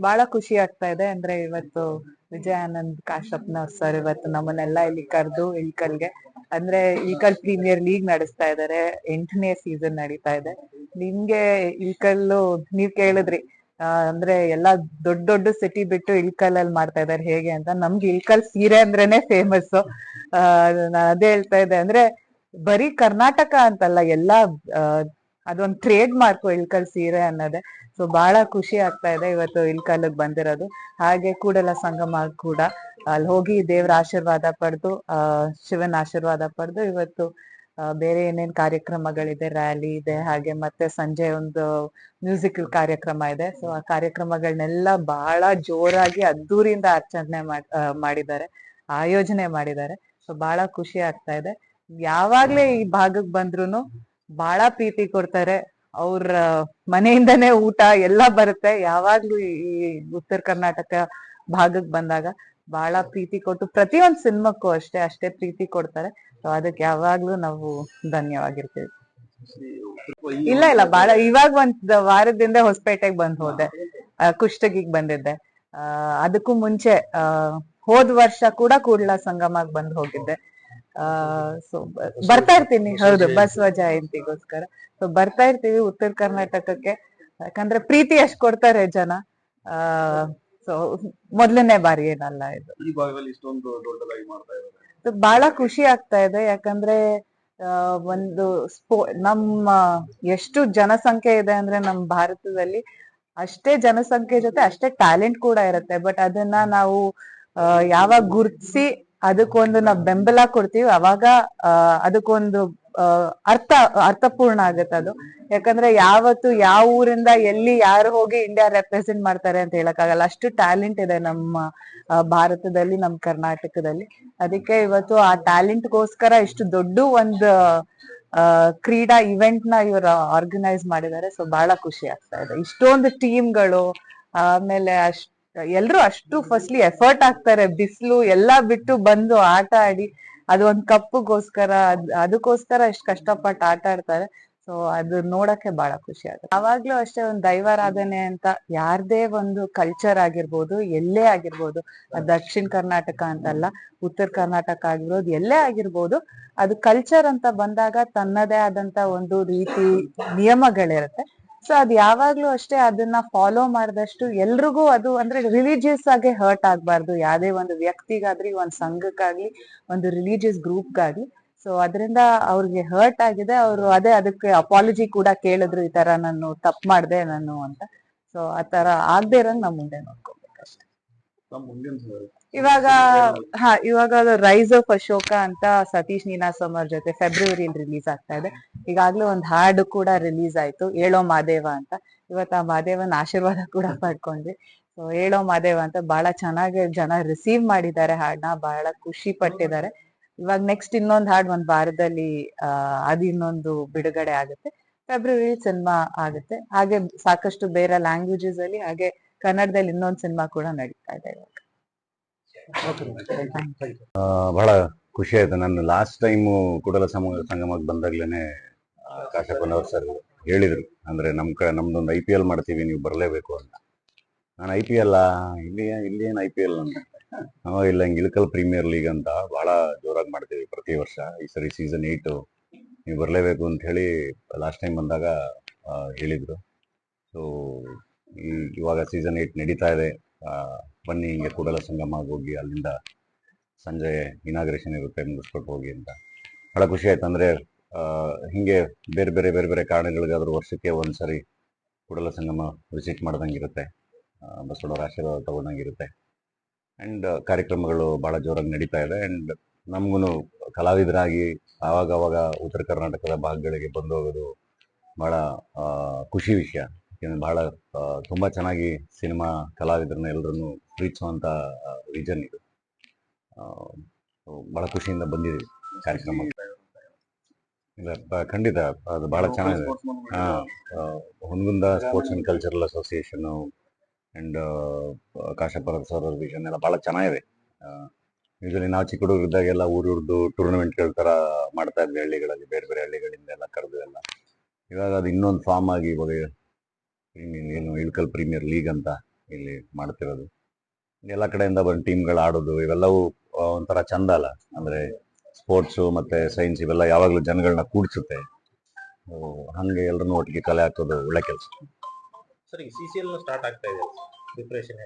ಬಹಳ ಖುಷಿ ಆಗ್ತಾ ಇದೆ ಅಂದ್ರೆ ಇವತ್ತು ವಿಜಯಾನಂದ್ ಕಾಶ್ಯಪ್ನವ್ರ ಸರ್ ಇವತ್ತು ನಮ್ಮನ್ನೆಲ್ಲ ಇಲ್ಲಿ ಕರೆದು ಇಳ್ಕಲ್ಗೆ. ಅಂದ್ರೆ ಇಳ್ಕಲ್ ಪ್ರೀಮಿಯರ್ ಲೀಗ್ ನಡೆಸ್ತಾ ಇದಾರೆ. ಎಂಟನೇ ಸೀಸನ್ ನಡೀತಾ ಇದೆ. ನಿಮ್ಗೆ ಇಳ್ಕಲ್ಲು ನೀವ್ ಕೇಳಿದ್ರಿ ಆ, ಅಂದ್ರೆ ಎಲ್ಲಾ ದೊಡ್ಡ ದೊಡ್ಡ ಸಿಟಿ ಬಿಟ್ಟು ಇಳ್ಕಲ್ಲಲ್ಲಿ ಮಾಡ್ತಾ ಇದಾರೆ ಹೇಗೆ ಅಂತ. ನಮ್ಗೆ ಇಳ್ಕಲ್ ಸೀರೆ ಅಂದ್ರೇನೆ ಫೇಮಸ್ ನಾನು ಅದೇ ಹೇಳ್ತಾ ಇದ್ದೆ ಅಂದ್ರೆ ಬರೀ ಕರ್ನಾಟಕ ಅಂತಲ್ಲ ಎಲ್ಲಾ ಆ, ಅದೊಂದ್ ಟ್ರೇಡ್ ಮಾರ್ಕ್ ಇಳ್ಕಲ್ ಸೀರೆ ಅನ್ನೋದೇ. ಸೊ ಬಹಳ ಖುಷಿ ಆಗ್ತಾ ಇದೆ ಇವತ್ತು ಇಳ್ಕಲ್ಗೆ ಬಂದಿರೋದು. ಹಾಗೆ ಕೂಡಲ ಸಂಗಮ ಕೂಡ ಅಲ್ಲಿ ಹೋಗಿ ದೇವರ ಆಶೀರ್ವಾದ ಪಡೆದು ಶಿವನ ಆಶೀರ್ವಾದ ಪಡೆದು ಇವತ್ತು ಬೇರೆ ಏನೇನ್ ಕಾರ್ಯಕ್ರಮಗಳಿದೆ ರ್ಯಾಲಿ ಇದೆ, ಹಾಗೆ ಮತ್ತೆ ಸಂಜೆ ಒಂದು ಮ್ಯೂಸಿಕಲ್ ಕಾರ್ಯಕ್ರಮ ಇದೆ. ಸೊ ಆ ಕಾರ್ಯಕ್ರಮಗಳನ್ನೆಲ್ಲ ಬಹಳ ಜೋರಾಗಿ ಅದ್ದೂರಿಯಿಂದ ಆಚರಣೆ ಮಾಡಿದ್ದಾರೆ, ಆಯೋಜನೆ ಮಾಡಿದ್ದಾರೆ. ಸೊ ಬಹಳ ಖುಷಿ ಆಗ್ತಾ ಇದೆ. ಯಾವಾಗ್ಲೇ ಈ ಭಾಗಕ್ ಬಂದ್ರುನು ಬಹಳ ಪ್ರೀತಿ ಕೊಡ್ತಾರೆ. ಅವ್ರ ಮನೆಯಿಂದನೇ ಊಟ ಎಲ್ಲ ಬರುತ್ತೆ. ಯಾವಾಗ್ಲೂ ಈ ಉತ್ತರ ಕರ್ನಾಟಕ ಭಾಗಕ್ ಬಂದಾಗ ಬಹಳ ಪ್ರೀತಿ ಕೊಟ್ಟು ಪ್ರತಿಯೊಂದು ಸಿನಿಮಾಕ್ಕೂ ಅಷ್ಟೇ ಅಷ್ಟೇ ಪ್ರೀತಿ ಕೊಡ್ತಾರೆ. ಸೊ ಅದಕ್ಕೆ ಯಾವಾಗ್ಲೂ ನಾವು ಧನ್ಯವಾಗಿರ್ತೀವಿ. ಇಲ್ಲ ಇಲ್ಲ ಬಹಳ ಇವಾಗ ಒಂದ್ ವಾರದಿಂದ ಹೊಸಪೇಟೆಗೆ ಬಂದ್ ಹೋದೆ. ಕುಷ್ಟಗಿಗ್ ಬಂದಿದ್ದೆ. ಅದಕ್ಕೂ ಮುಂಚೆ ಹೋದ್ ವರ್ಷ ಕೂಡ ಕೂಡ್ಲ ಸಂಗಮಕ್ಕೆ ಬಂದ್ ಹೋಗಿದ್ದೆ. ಸೊ ಬರ್ತಾ ಇರ್ತೀನಿ. ಹೌದು ಬಸವ ಜಯಂತಿಗೋಸ್ಕರ. ಸೊ ಬರ್ತಾ ಇರ್ತೀವಿ ಉತ್ತರ ಕರ್ನಾಟಕಕ್ಕೆ. ಯಾಕಂದ್ರೆ ಪ್ರೀತಿ ಅಷ್ಟ್ ಕೊಡ್ತಾರೆ ಜನ. ಆ ಸೊ ಮೊದ್ಲನೇ ಬಾರಿ ಏನಲ್ಲ ಇದು. ಬಹಳ ಖುಷಿ ಆಗ್ತಾ ಇದೆ. ಯಾಕಂದ್ರೆ ಆ, ಒಂದು ಸ್ಪೋ ನಮ್ಮ ಎಷ್ಟು ಜನಸಂಖ್ಯೆ ಇದೆ ಅಂದ್ರೆ ನಮ್ಮ ಭಾರತದಲ್ಲಿ ಅಷ್ಟೇ ಜನಸಂಖ್ಯೆ ಜೊತೆ ಅಷ್ಟೇ ಟ್ಯಾಲೆಂಟ್ ಕೂಡ ಇರುತ್ತೆ. ಬಟ್ ಅದನ್ನ ನಾವು ಯಾವಾಗ ಗುರ್ತಿಸಿ ಅದಕ್ಕೊಂದು ನಾವ್ ಬೆಂಬಲ ಕೊಡ್ತೀವಿ. ಅವಾಗ ಅದಕ್ಕೊಂದು ಅರ್ಥ, ಅರ್ಥಪೂರ್ಣ ಆಗುತ್ತೆ ಅದು. ಯಾಕಂದ್ರೆ ಯಾವತ್ತು ಯಾವ ಊರಿಂದ ಎಲ್ಲಿ ಯಾರು ಹೋಗಿ ಇಂಡಿಯಾ ರೆಪ್ರೆಸೆಂಟ್ ಮಾಡ್ತಾರೆ ಅಂತ ಹೇಳಕ್ಕಾಗಲ್ಲ. ಅಷ್ಟು ಟ್ಯಾಲೆಂಟ್ ಇದೆ ನಮ್ಮ ಭಾರತದಲ್ಲಿ, ನಮ್ಮ ಕರ್ನಾಟಕದಲ್ಲಿ. ಅದಕ್ಕೆ ಇವತ್ತು ಆ ಟ್ಯಾಲೆಂಟ್ ಗೋಸ್ಕರ ಇಷ್ಟು ದೊಡ್ಡ ಒಂದು ಕ್ರೀಡಾ ಇವೆಂಟ್ನ ಇವರು ಆರ್ಗನೈಸ್ ಮಾಡಿದ್ದಾರೆ. ಸೊ ಬಹಳ ಖುಷಿ ಆಗ್ತಾ ಇದೆ. ಇಷ್ಟೊಂದು ಟೀಮ್ಗಳು ಆಮೇಲೆ ಅಷ್ಟ್ ಎಲ್ರು ಅಷ್ಟು ಫಸ್ಟ್ಲಿ ಎಫರ್ಟ್ ಹಾಕ್ತಾರೆ, ಬಿಸಿಲು ಎಲ್ಲಾ ಬಿಟ್ಟು ಬಂದು ಆಟ ಆಡಿ, ಅದು ಒಂದ್ ಕಪ್ಪಗೋಸ್ಕರ ಅದ್- ಅದಕ್ಕೋಸ್ಕರ ಎಷ್ಟು ಕಷ್ಟಪಟ್ಟು ಆಟ ಆಡ್ತಾರೆ. ಸೊ ಅದು ನೋಡಕ್ಕೆ ಬಹಳ ಖುಷಿ ಆಗುತ್ತೆ. ಯಾವಾಗ್ಲೂ ಅಷ್ಟೇ ಒಂದು ದೈವಾರಾಧನೆ ಅಂತ ಯಾರ್ದೇ ಒಂದು ಕಲ್ಚರ್ ಆಗಿರ್ಬೋದು, ಎಲ್ಲೇ ಆಗಿರ್ಬೋದು ದಕ್ಷಿಣ ಕರ್ನಾಟಕ ಅಂತಲ್ಲ, ಉತ್ತರ ಕರ್ನಾಟಕ ಆಗಿರ್ಬೋದು, ಎಲ್ಲೇ ಆಗಿರ್ಬೋದು, ಅದು ಕಲ್ಚರ್ ಅಂತ ಬಂದಾಗ ತನ್ನದೇ ಆದಂತ ಒಂದು ರೀತಿ ನಿಯಮಗಳಿರುತ್ತೆ. ಸೊ ಅದ್ ಯಾವಾಗ್ಲೂ ಅಷ್ಟೇ ಅದನ್ನ ಫಾಲೋ ಮಾಡಿದಷ್ಟು ಎಲ್ರಿಗೂ ಅದು ಅಂದ್ರೆ ರಿಲಿಜಿಯಸ್ ಆಗಿ ಹರ್ಟ್ ಆಗ್ಬಾರ್ದು. ಯಾವುದೇ ಒಂದು ವ್ಯಕ್ತಿಗಾಗ್ಲಿ, ಒಂದ್ ಸಂಘಕ್ಕಾಗ್ಲಿ, ಒಂದು ರಿಲಿಜಿಯಸ್ ಗ್ರೂಪ್ಗಾಗ್ಲಿ ಸೊ ಅದರಿಂದ ಅವ್ರಿಗೆ ಹರ್ಟ್ ಆಗಿದೆ. ಅವರು ಅದೇ ಅದಕ್ಕೆ ಅಪಾಲಜಿ ಕೂಡ ಕೇಳಿದ್ರು ಈ ತರ ನಾನು ತಪ್ಪು ಮಾಡ್ದೆ ನಾನು ಅಂತ. ಸೊ ಆ ತರ ಆಗದೆ ಇರಂಗ್ ನಾವ್ ಮುಂದೆ ನಮ್ಮ ಮುಂದಿನ ಇವಾಗ ಹಾ ಇವಾಗ ರೈಸ್ ಆಫ್ ಅಶೋಕ ಅಂತ ಸತೀಶ್ ನೀನಾಸಮ್ ಅವ್ರ ಜೊತೆ ಫೆಬ್ರವರಿ ರಿಲೀಸ್ ಆಗ್ತಾ ಇದೆ. ಈಗಾಗ್ಲೇ ಒಂದ್ ಹಾಡು ಕೂಡ ರಿಲೀಸ್ ಆಯ್ತು. ಏಳೋ ಮಾದೇವ ಅಂತ. ಇವತ್ತು ಆ ಮಾದೇವನ ಆಶೀರ್ವಾದ ಕೂಡ ಪಡ್ಕೊಂಡ್ವಿ ಸೊ ಏಳೋ ಮಾದೇವ ಅಂತ ಬಹಳ ಚೆನ್ನಾಗಿ ಜನ ರಿಸೀವ್ ಮಾಡಿದ್ದಾರೆ ಹಾಡ್ನ ಬಹಳ ಖುಷಿ ಪಟ್ಟಿದ್ದಾರೆ. ಇವಾಗ ನೆಕ್ಸ್ಟ್ ಇನ್ನೊಂದ್ ಹಾಡ್ ಒಂದ್ ವಾರದಲ್ಲಿ ಆ ಅದು ಇನ್ನೊಂದು ಬಿಡುಗಡೆ ಆಗುತ್ತೆ. ಫೆಬ್ರವರಿ ಸಿನಿಮಾ ಆಗುತ್ತೆ. ಹಾಗೆ ಸಾಕಷ್ಟು ಬೇರೆ ಲ್ಯಾಂಗ್ವೇಜಸ್ ಅಲ್ಲಿ ಹಾಗೆ ಕನ್ನಡದಲ್ಲಿ ಇನ್ನೊಂದ್ ಸಿನಿಮಾ ಕೂಡ ನಡೀತಾ ಇದೆ ಇವಾಗ. ಆ, ಬಹಳ ಖುಷಿ ಆಯ್ತು. ನಾನು ಲಾಸ್ಟ್ ಟೈಮ್ ಕೂಡಲ ಸಮ ಸಂಗಮಕ್ಕೆ ಬಂದಾಗ್ಲೇನೆ ಕಾಶಪ್ಪನವ್ರ ಸರ್ ಹೇಳಿದ್ರು. ಅಂದ್ರೆ ನಮ್ ಕ ನಮ್ದೊಂದು ಐ ಪಿ ಎಲ್ ಮಾಡ್ತೀವಿ ನೀವು ಬರಲೇಬೇಕು ಅಂತ. ನಾನು ಐ ಪಿ ಎಲ್ ಇಲ್ಲಿ ಇಲ್ಲಿ ಏನು ಐ ಪಿ ಎಲ್ ಅಂತ? ಅವಾಗ ಇಲ್ಲ ಹಿಂಗ್ ಇಳಕಲ್ ಪ್ರೀಮಿಯರ್ ಲೀಗ್ ಅಂತ ಬಹಳ ಜೋರಾಗಿ ಮಾಡ್ತೀವಿ ಪ್ರತಿ ವರ್ಷ. ಈ ಸರಿ ಸೀಸನ್ ಏಟ್ ನೀವು ಬರಲೇಬೇಕು ಅಂತ ಹೇಳಿ ಲಾಸ್ಟ್ ಟೈಮ್ ಬಂದಾಗ ಹೇಳಿದ್ರು. ಸೊ ಇವಾಗ ಸೀಸನ್ ಏಟ್ ನಡೀತಾ ಇದೆ. ಬನ್ನಿ, ಹಿಂಗೆ ಕೂಡಲ ಸಂಗಮ ಹೋಗಿ, ಅಲ್ಲಿಂದ ಸಂಜೆ ಇನಾಗ್ರೇಷನ್ ಇರುತ್ತೆ ಮುಗಿಸ್ಕೊಟ್ಟು ಹೋಗಿ ಅಂತ. ಬಹಳ ಖುಷಿ ಆಯ್ತು ಅಂದ್ರೆ ಹಿಂಗೆ ಬೇರೆ ಬೇರೆ ಬೇರೆ ಬೇರೆ ಕಾರಣಗಳಿಗಾದರೂ ವರ್ಷಕ್ಕೆ ಒಂದ್ಸರಿ ಕೂಡಲ ಸಂಗಮ ವಿಸಿಟ್ ಮಾಡ್ದಂಗೆ ಇರುತ್ತೆ. ಬಸವಣ್ಣವ್ರ ಆಶೀರ್ವಾದ ತಗೊಂಡಂಗಿರುತ್ತೆ ಅಂಡ್ ಕಾರ್ಯಕ್ರಮಗಳು ಬಹಳ ಜೋರಾಗಿ ನಡೀತಾ ಇದೆ. ಅಂಡ್ ನಮಗೂ ಕಲಾವಿದರಾಗಿ ಆವಾಗ ಉತ್ತರ ಕರ್ನಾಟಕದ ಭಾಗಗಳಿಗೆ ಬಂದು ಹೋಗೋದು ಬಹಳ ಖುಷಿ ವಿಷಯ. ಬಹಳ ತುಂಬಾ ಚೆನ್ನಾಗಿ ಸಿನಿಮಾ ಕಲಾವಿದರನ್ನ ಎಲ್ಲರನ್ನು ಪ್ರೀತಿಸುವಂತ ರೀಜನ್ ಇದು. ಬಹಳ ಖುಷಿಯಿಂದ ಬಂದಿದೆ ಕಾರ್ಯಕ್ರಮ. ಇಲ್ಲ ಖಂಡಿತ ಅದು ಬಹಳ ಚೆನ್ನಾಗಿದೆ. Hungund sports and cultural association and ಕಾಶಪ್ಪರ sir vision ಎಲ್ಲ ಬಹಳ ಚೆನ್ನಾಗಿದೆ. ಯೂಶಲಿ ನಾವು ಚಿಕ್ಕ ಹುಡುಗರಿದ್ದಾಗೆಲ್ಲ ಊರೂರ್ದು ಟೂರ್ನಮೆಂಟ್ಗಳ ತರ ಮಾಡ್ತಾ ಇದ್ವಿ ಹಳ್ಳಿಗಳಲ್ಲಿ, ಬೇರೆ ಬೇರೆ ಹಳ್ಳಿಗಳಿಂದ ಎಲ್ಲ ಕರೆದು ಎಲ್ಲ. ಇವಾಗ ಅದು ಇನ್ನೊಂದು ಫಾರ್ಮ್ ಆಗಿ ಇವಾಗ ಏನು ಇಳ್ಕಲ್ ಪ್ರೀಮಿಯರ್ ಲೀಗ್ ಅಂತ ಇಲ್ಲಿ ಮಾಡ್ತಿರೋದು. ಎಲ್ಲ ಕಡೆಯಿಂದ ಬಂದು ಟೀಮ್ಗಳು ಆಡೋದು ಇವೆಲ್ಲವೂ ಒಂಥರ ಚಂದ ಅಲ್ಲ. ಅಂದರೆ ಸ್ಪೋರ್ಟ್ಸು ಮತ್ತು ಸೈನ್ಸ್ ಇವೆಲ್ಲ ಯಾವಾಗಲೂ ಜನಗಳನ್ನ ಕೂಡಿಸುತ್ತೆ. ಹಾಗೆ ಎಲ್ಲರನ್ನೂ ಒಟ್ಟಿಗೆ ಕಲೆ ಹಾಕೋದು ಒಳ್ಳೆ ಕೆಲಸ. ಸರಿ ಸಿ ಸಿ ಎಲ್ ಸ್ಟಾರ್ಟ್ ಆಗ್ತಾ ಇದೆ ಪ್ರಿಪ್ರೇಷನ್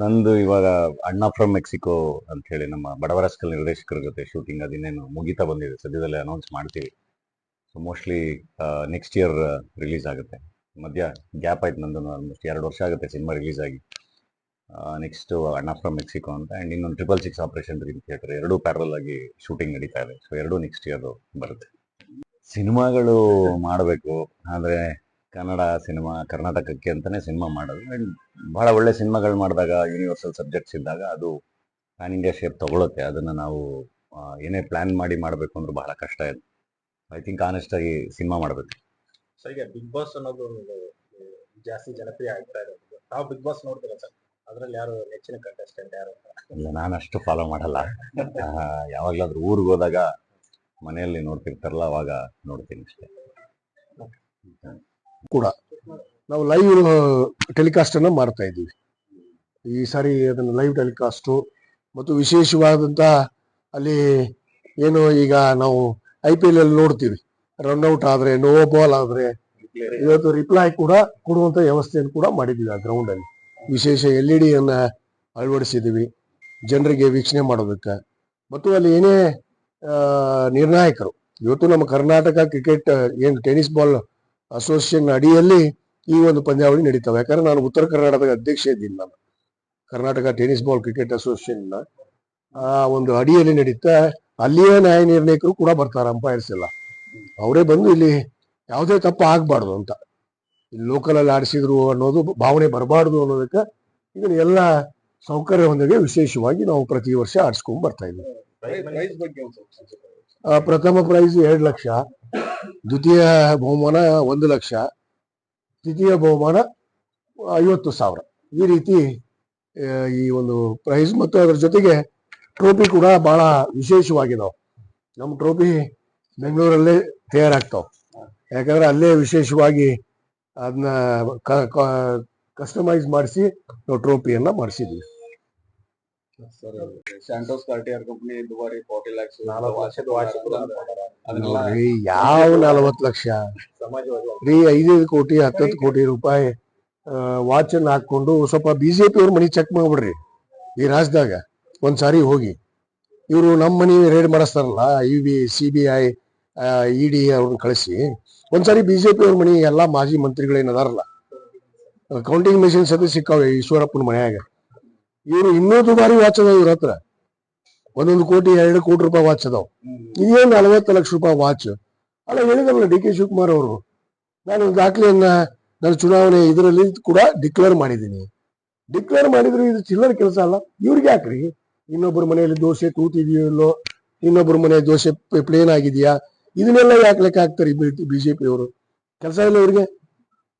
ನಂದು ಇವಾಗ ಅಣ್ಣ ಫ್ರಮ್ ಮೆಕ್ಸಿಕೋ ಅಂತ ಹೇಳಿ ನಮ್ಮ ಬಡವರಸ್ಕಲ್ ನಿರ್ದೇಶಕರ ಜೊತೆ ಶೂಟಿಂಗ್ ಅದಿನ್ನೇನು ಮುಗಿತಾ ಬಂದಿದೆ. ಸದ್ಯದಲ್ಲೇ ಅನೌನ್ಸ್ ಮಾಡ್ತೀವಿ. So mostly next year release ಆಗುತ್ತೆ. ಮಧ್ಯ ಗ್ಯಾಪ್ ಆಯ್ತು ನಂದು ಆಲ್ಮೋಸ್ಟ್ ಎರಡು ವರ್ಷ ಆಗುತ್ತೆ ಸಿನಿಮಾ ರಿಲೀಸ್ ಆಗಿ. ನೆಕ್ಸ್ಟ್ ಅಣ್ಣ ಫ್ರಮ್ ಮೆಕ್ಸಿಕೋ ಅಂತ ಆ್ಯಂಡ್ ಇನ್ನೊಂದು triple six operation dream theatre ಎರಡೂ ಪ್ಯಾರಲ್ ಆಗಿ ಶೂಟಿಂಗ್ ನಡೀತಾ ಇದೆ. ಸೊ ಎರಡೂ ನೆಕ್ಸ್ಟ್ ಇಯರ್ ಬರುತ್ತೆ. ಸಿನಿಮಾಗಳು ಮಾಡಬೇಕು, ಆದರೆ ಕನ್ನಡ ಸಿನಿಮಾ, ಕರ್ನಾಟಕಕ್ಕೆ ಅಂತಾನೆ ಸಿನಿಮಾ ಮಾಡೋದು. ಆ್ಯಂಡ್ ಭಾಳ ಒಳ್ಳೆ ಸಿನಿಮಾಗಳು ಮಾಡಿದಾಗ ಯೂನಿವರ್ಸಲ್ ಸಬ್ಜೆಕ್ಟ್ಸ್ ಇದ್ದಾಗ ಅದು ಪ್ಯಾನ್ ಇಂಡಿಯಾ ಶೇಪ್ ತೊಗೊಳುತ್ತೆ. ಅದನ್ನು ನಾವು ಏನೇ ಪ್ಲಾನ್ ಮಾಡಿ ಮಾಡಬೇಕು ಅಂದ್ರೆ ಬಹಳ ಕಷ್ಟ ಇದೆ ಐ ಥಿಂಕ್ ಆನೆಸ್ಟಾಗಿ ಸಿನಿಮಾ ಮಾಡಬೇಕು. ಸರ್ ಈಗ ಬಿಗ್ ಬಾಸ್ ಅನ್ನೋದು ಒಂದು ಜಾಸ್ತಿ ಜನಪ್ರಿಯ ಆಗ್ತಾ ಇರೋದು. ತಾವು ಬಿಗ್ ಬಾಸ್ ನೋಡ್ತೀರಾ ಸರ್? ಅದ್ರಲ್ಲಿ ಯಾರು ನೆಚ್ಚಿನ ಕಂಟೆಸ್ಟೆಂಟ್ ಯಾರು ಇಲ್ಲ ನಾನು ಅಷ್ಟು ಫಾಲೋ ಮಾಡಲ್ಲ. ಯಾವಾಗ್ಲಾದ್ರೂ ಊರಿಗೆ ಹೋದಾಗ ಮನೆಯಲ್ಲಿ ನೋಡ್ತಿರ್ತಾರಲ್ಲ ಅವಾಗ ನೋಡ್ತೀನಿ ಅಷ್ಟೇ. ನಾವು ಲೈವ್ ಟೆಲಿಕಾಸ್ಟ್ ಅನ್ನ ಮಾಡ್ತಾ ಇದ್ದೀವಿ. ಈ ಸಾರಿ ಅದನ್ನ ಲೈವ್ ಟೆಲಿಕಾಸ್ಟು ಮತ್ತು ವಿಶೇಷವಾದಂತ ಅಲ್ಲಿ ಏನು ಈಗ ನಾವು ಐ ಪಿ ಎಲ್ ಅಲ್ಲಿ ನೋಡ್ತೀವಿ. ರನ್ಔಟ್ ಆದ್ರೆ ನೋ ಬಾಲ್ ಆದ್ರೆ ಇವತ್ತು ರಿಪ್ಲೈ ಕೂಡ ಕೊಡುವಂತ ವ್ಯವಸ್ಥೆಯನ್ನು ಕೂಡ ಮಾಡಿದ್ದೀವಿ ಆ ಗ್ರೌಂಡ್ ಅಲ್ಲಿ. ವಿಶೇಷ ಎಲ್ ಇ ಡಿಯನ್ನ ಅಳವಡಿಸಿದ್ದೀವಿ. ಜನರಿಗೆ ವೀಕ್ಷಣೆ ಮಾಡೋದಕ್ಕೆ. ಮತ್ತು ಅಲ್ಲಿ ಏನೇ ನಿರ್ಣಾಯಕರು ಇವತ್ತು ನಮ್ಮ ಕರ್ನಾಟಕ ಕ್ರಿಕೆಟ್ ಏನು ಟೆನಿಸ್ ಬಾಲ್ ಅಸೋಸಿಯೇಷನ್ ಅಡಿಯಲ್ಲಿ ಈ ಒಂದು ಪಂದ್ಯಾವಳಿ ನಡೀತಾವೆ. ಯಾಕಂದ್ರೆ ನಾನು ಉತ್ತರ ಕರ್ನಾಟಕದ ಅಧ್ಯಕ್ಷ ಇದ್ದೀನಿ ನಾನು. Karnataka tennis ball cricket association ಆ ಒಂದು ಅಡಿಯಲ್ಲಿ ನಡೀತಾ ಅಲ್ಲಿಯೇ ನ್ಯಾಯ ನಿರ್ಣಯಕರು ಕೂಡ ಬರ್ತಾರೆ ಅಂಪೈರ್ಸ್ ಎಲ್ಲ. ಅವರೇ ಬಂದು ಇಲ್ಲಿ ಯಾವುದೇ ತಪ್ಪು ಆಗಬಾರ್ದು ಅಂತ. ಇಲ್ಲಿ ಲೋಕಲ್ ಅಲ್ಲಿ ಆಡಿಸಿದ್ರು ಅನ್ನೋದು ಭಾವನೆ ಬರಬಾರ್ದು ಅನ್ನೋದಕ್ಕೆ ಇದನ್ನ ಎಲ್ಲ ಸೌಕರ್ಯ ಹೊಂದಿದೆ. ವಿಶೇಷವಾಗಿ ನಾವು ಪ್ರತಿ ವರ್ಷ ಆಡಿಸ್ಕೊಂಡ್ ಬರ್ತಾ ಇದ್ದೀವಿ. ಪ್ರಥಮ ಪ್ರೈಸ್ ಎರಡು ಲಕ್ಷ, ದ್ವಿತೀಯ ಬಹುಮಾನ ಒಂದು ಲಕ್ಷ, ತೃತೀಯ ಬಹುಮಾನ ಐವತ್ತು ಸಾವಿರ. ಈ ರೀತಿ ಈ ಒಂದು ಪ್ರೈಸ್ ಮತ್ತು ಅದರ ಜೊತೆಗೆ ಟ್ರೋಫಿ ಕೂಡ ಬಹಳ ವಿಶೇಷವಾಗಿದಾವೆ ನಮ್ಮ ಟ್ರೋಫಿ ಬೆಂಗಳೂರಲ್ಲೇ ತಯಾರಾಗ್ತಾವ. ಯಾಕಂದ್ರೆ ಅಲ್ಲೇ ವಿಶೇಷವಾಗಿ ಅದನ್ನ ಕಸ್ಟಮೈಸ್ ಮಾಡಿಸಿ ನಾವು ಟ್ರೋಫಿಯನ್ನ ಮಾಡಿಸಿದ್ವಿ. ಸ್ಯಾಂಟೋಸ್ ಕಾರ್ಟಿಯರ್ ಕಂಪನಿ ದುಬಾರಿ ಫಾರ್ಟಿ ಲ್ಯಾಕ್ಸ್ ನೋಡ್ರಿ ಯಾವ ನಲವತ್ತು ಲಕ್ಷ? ರೀ ಐದೈದು ಕೋಟಿ ಹತ್ತತ್ತು ಕೋಟಿ ರೂಪಾಯಿ ವಾಚ್ ಅನ್ನ ಹಾಕೊಂಡು ಸ್ವಲ್ಪ ಬಿಜೆಪಿ ಅವ್ರ ಮನಿ ಚೆಕ್ ಮಾಡ್ಬಿಡ್ರಿ. ಈ ರಾಜ್ಯದಾಗ ಒಂದ್ಸಾರಿ ಹೋಗಿ. ಇವರು ನಮ್ಮ ಮನಿ raid ಮಾಡಿಸ್ತಾರಲ್ಲ U B C B I E D ಅವ್ರನ್ನ ಕಳಿಸಿ. ಒಂದ್ಸಾರಿ ಬಿಜೆಪಿ ಅವ್ರ ಮನೆ ಎಲ್ಲಾ ಮಾಜಿ ಮಂತ್ರಿಗಳೇನ್ ಅದಾರಲ್ಲ ಕೌಂಟಿಂಗ್ ಮೆಷಿನ್ ಸತಿ ಸಿಕ್ಕಾವೆ ಈಶ್ವರಪ್ಪನ ಮನೆಯಾಗ. ಇವರು ಇನ್ನೂ ದುಬಾರಿ ವಾಚ್ ಅದಾವ ಇವ್ರ ಹತ್ರ. ಒಂದೊಂದು ಕೋಟಿ, ಎರಡು ಕೋಟಿ ರೂಪಾಯಿ ವಾಚ್ ಅದಾವ. ಇದೇನು ನಲವತ್ತು ಲಕ್ಷ ರೂಪಾಯಿ ವಾಚ್ ಅಲ್ಲ ಹೇಳಿದಲ್ಲ ಡಿ ಕೆ ಶಿವಕುಮಾರ್ ಅವರು, ನಾನು ದಾಖಲೆಯನ್ನ ನಾನು ಚುನಾವಣೆ ಇದರಲ್ಲಿ ಕೂಡ ಡಿಕ್ಲೇರ್ ಮಾಡಿದ್ದೀನಿ. ಡಿಕ್ಲೇರ್ ಮಾಡಿದ್ರೆ ಇದು ಚಿಲ್ಲರ್ ಕೆಲಸ ಅಲ್ಲ. ಇವ್ರಿಗೆ ಯಾಕ್ರಿ? ಇನ್ನೊಬ್ಬರ ಮನೆಯಲ್ಲಿ ದೋಸೆ ತೂತಿದೆಯೋ ಇಲ್ಲೋ? ಇನ್ನೊಬ್ಬರ ಮನೆ ದೋಸೆ ಪ್ಲೇನ್ ಆಗಿದೆಯಾ? ಇದನ್ನೆಲ್ಲ ಯಾಕೆ ಲೆಕ್ಕ ಹಾಕ್ತಾರೆ ಬಿಜೆಪಿ ಅವರು ಕೆಲಸ ಇಲ್ಲ ಇವ್ರಿಗೆ.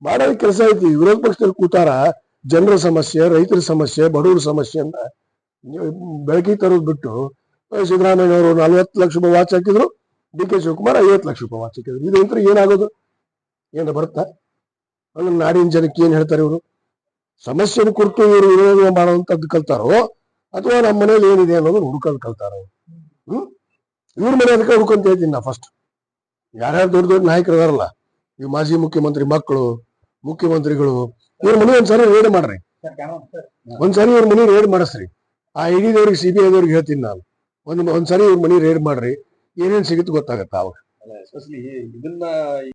ಮಾಡೋದಕ್ಕೆ ಕೆಲಸ ಐತಿ. ವಿರೋಧ ಪಕ್ಷದಲ್ಲಿ ಕೂತಾರ. ಜನರ ಸಮಸ್ಯೆ, ರೈತರ ಸಮಸ್ಯೆ, ಬಡವರ ಸಮಸ್ಯೆ ಅಂತ ಬೆಳಕಿಗೆ ತರೋದು ಬಿಟ್ಟು ಸಿದ್ದರಾಮಯ್ಯ ಅವರು ನಲ್ವತ್ತು ಲಕ್ಷ ರೂಪಾಯಿ ವಾಚ್ ಹಾಕಿದ್ರು ಡಿ ಕೆ ಶಿವಕುಮಾರ್ ಐವತ್ತು ಲಕ್ಷ ರೂಪಾಯಿ ವಾಚ್ ಹಾಕಿದ್ರು. ಇದು ಅಂತ ಏನಾಗೋದು? ಏನು ಬರುತ್ತಾ? ಅಂದ್ರೆ ನಾಡಿನ ಜನಕ್ಕೆ ಏನು ಹೇಳ್ತಾರೆ ಇವರು? ಸಮಸ್ಯೆನ ಕುರಿತು ಇವರು ವಿರೋಧ ಮಾಡುವಂತದ್ದು ಕಲ್ತಾರೋ, ಅಥವಾ ನಮ್ಮ ಮನೇಲಿ ಏನಿದೆ ಅನ್ನೋದು ಹುಡುಕೋದು ಕಲ್ತಾರೋ ಹ್ಮ್? ಇವ್ರ ಮನೆ ಅದಕ್ಕೆ ಹುಡುಕಂತ ಹೇಳ್ತೀನಿ ನಾ ಫಸ್ಟ್ ಯಾರ್ಯಾರು ದೊಡ್ಡ ದೊಡ್ಡ ನಾಯಕರು ಅದಾರಲ್ಲ, ಈ ಮಾಜಿ ಮುಖ್ಯಮಂತ್ರಿ ಮಕ್ಕಳು, ಮುಖ್ಯಮಂತ್ರಿಗಳು, ಇವ್ರ ಮನೆ ಒಂದ್ಸರಿ ರೇಡ್ ಮಾಡ್ರಿ. ಒಂದ್ಸರಿ ಇವ್ರ ಮನೆ ರೇಡ್ ಮಾಡಿಸ್ರಿ. ಆ ಇಡಿದವ್ರಿಗೆ ಸಿ ಬಿ ಹೇಳ್ತೀನಿ ನಾನು. ಒಂದ್ ಒಂದ್ಸರಿ ಇವ್ರ ಮನೆ ರೇಡ್ ಮಾಡ್ರಿ. ಏನೇನ್ ಸಿಗುತ್ತೆ ಗೊತ್ತಾಗತ್ತ ಅವಾಗ. ಇದನ್ನ